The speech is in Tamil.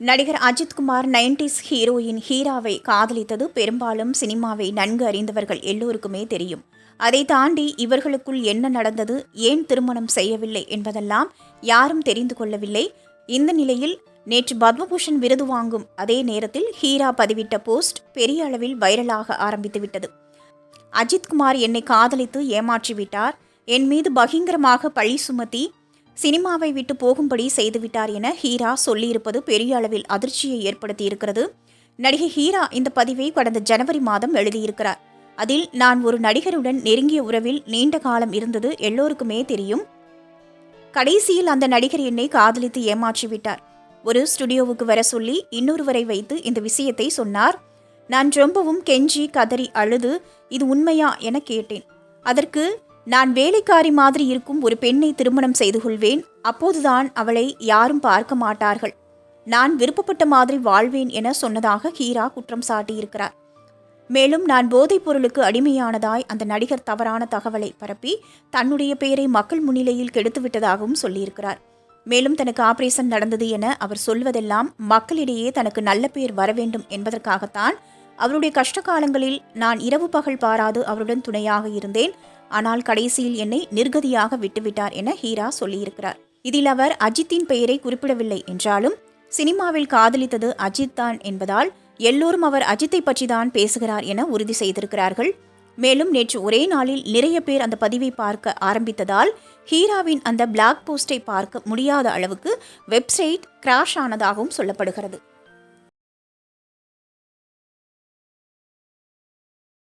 நடிகர் அஜித்குமார் நைன்டிஸ் ஹீரோயின் ஹீராவை காதலித்தது பெரும்பாலும் சினிமாவை நன்கு அறிந்தவர்கள் எல்லோருக்குமே தெரியும். அதை தாண்டி இவர்களுக்குள் என்ன நடந்தது ஏன் திருமணம் செய்யவில்லை என்பதெல்லாம் யாரும் தெரிந்து கொள்ளவில்லை. இந்த நிலையில் நேற்று பத்மபூஷன் விருது வாங்கும் அதே நேரத்தில் ஹீரா பதிவிட்ட போஸ்ட் பெரிய அளவில் வைரலாக ஆரம்பித்துவிட்டது. அஜித்குமார் என்னை காதலித்து ஏமாற்றிவிட்டார். என் மீது பகிங்கரமாக பழி சுமத்தி சினிமாவை விட்டு போகும்படி செய்துவிட்டார் என ஹீரா சொல்லியிருப்பது பெரிய அளவில் அதிர்ச்சியை ஏற்படுத்தியிருக்கிறது. நடிகை ஹீரா இந்த பதிவை கடந்த ஜனவரி மாதம் எழுதியிருக்கிறார். அதில் நான் ஒரு நடிகருடன் நெருங்கிய உறவில் நீண்ட காலம் இருந்தது எல்லோருக்குமே தெரியும். கடைசியில் அந்த நடிகர் என்னை காதலித்து ஏமாற்றிவிட்டார். ஒரு ஸ்டுடியோவுக்கு வர சொல்லி இன்னொருவரை வைத்து இந்த விஷயத்தை சொன்னார். நான் ரொம்பவும் கெஞ்சி கதறி அழுது இது உண்மையா? என கேட்டேன். அதற்கு நான் வேலைக்காரி மாதிரி இருக்கும் ஒரு பெண்ணை திருமணம் செய்து கொள்வேன். அப்போதுதான் அவளை யாரும் பார்க்க மாட்டார்கள். நான் விருப்பப்பட்ட மாதிரி வாழ்வேன் என சொன்னதாக ஹீரா குற்றம் சாட்டியிருக்கிறார். மேலும் நான் போதைப் பொருளுக்கு அடிமையானதாய் அந்த நடிகர் தவறான தகவலை பரப்பி தன்னுடைய பெயரை மக்கள் முன்னிலையில் கெடுத்துவிட்டதாகவும் சொல்லியிருக்கிறார். மேலும் தனக்கு ஆபரேஷன் நடந்தது என அவர் சொல்வதெல்லாம் மக்களிடையே தனக்கு நல்ல பெயர் வர வேண்டும் என்பதற்காகத்தான் அவருடைய கஷ்ட காலங்களில் நான் இரவு பகல் பாராது அவருடன் துணையாக இருந்தேன். ஆனால் கடைசியில் என்னை நிர்கதியாக விட்டுவிட்டார் என ஹீரா சொல்லியிருக்கிறார். இதில் அவர் அஜித்தின் பெயரை குறிப்பிடவில்லை என்றாலும் சினிமாவில் காதலித்தது அஜித் தான் என்பதால் எல்லோரும் அவர் அஜித்தை பற்றி தான் பேசுகிறார் என உறுதி செய்திருக்கிறார்கள். மேலும் நேற்று ஒரே நாளில் நிறைய பேர் அந்த பதிவை பார்க்க ஆரம்பித்ததால் ஹீராவின் அந்த பிளாக் போஸ்டை பார்க்க முடியாத அளவுக்கு வெப்சைட் கிராஷ் ஆனதாகவும் சொல்லப்படுகிறது.